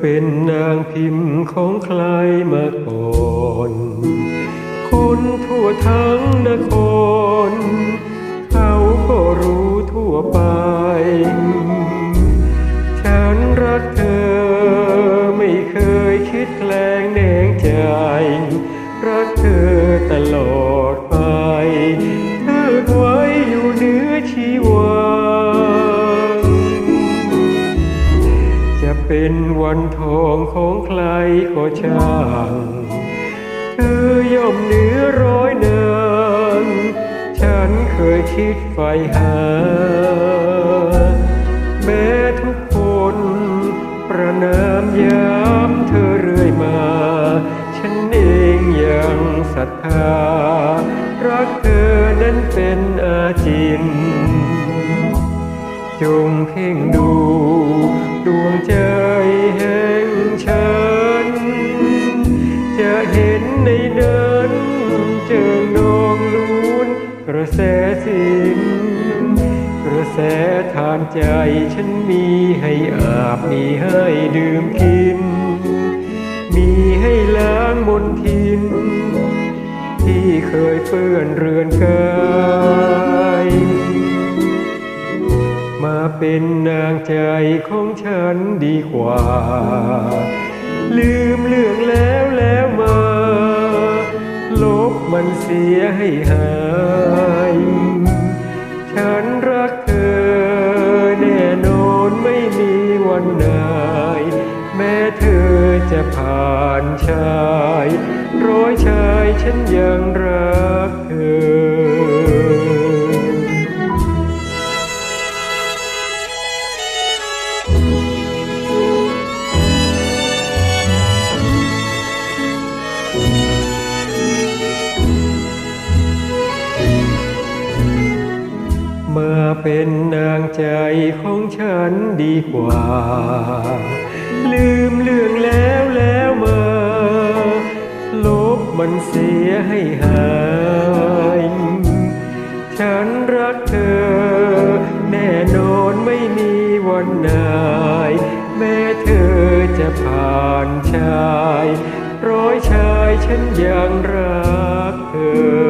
เป็นนางพิมพ์ของใครมาก่อน คนทั่วทั้งนคร เขาก็รู้ทั่วไป ฉันรักเธอไม่เคยคิดแกล้งแหนงใจ รักเธอตลอด เป็นวันทองของใครก็ช่างเธอย่อมเหนือร้อยนางฉันเคยคิดใฝ่หา แม้ทุกคนประนามยามเธอเรื่อยมา ฉันเองยังศรัทธา รักเธอนั้นเป็นอาจิน จงเพ่งดูดวงใจ กระแสสินกระแสทานใจฉันมีให้อาบมีให้ดื่มกิน มีให้ล้างมนทิน ที่เคยเปื้อนเรือนกายมาเป็นนางใจของฉันดีกว่า ลืมเรื่องแล้วแล้วมา เสียให้หายฉันรักเธอแน่นอนไม่มีวันไหนแม้เธอจะผ่านชาย ร้อยชายฉันยังรัก มาเป็นนางใจของฉันดีกว่า ลืมเรื่องแล้วแล้วมา ลบมันเสียให้หาย ฉันรักเธอ แน่นอนไม่มีวันนายแม้เธอจะผ่านชาย ร้อยชายฉันยังรักเธอ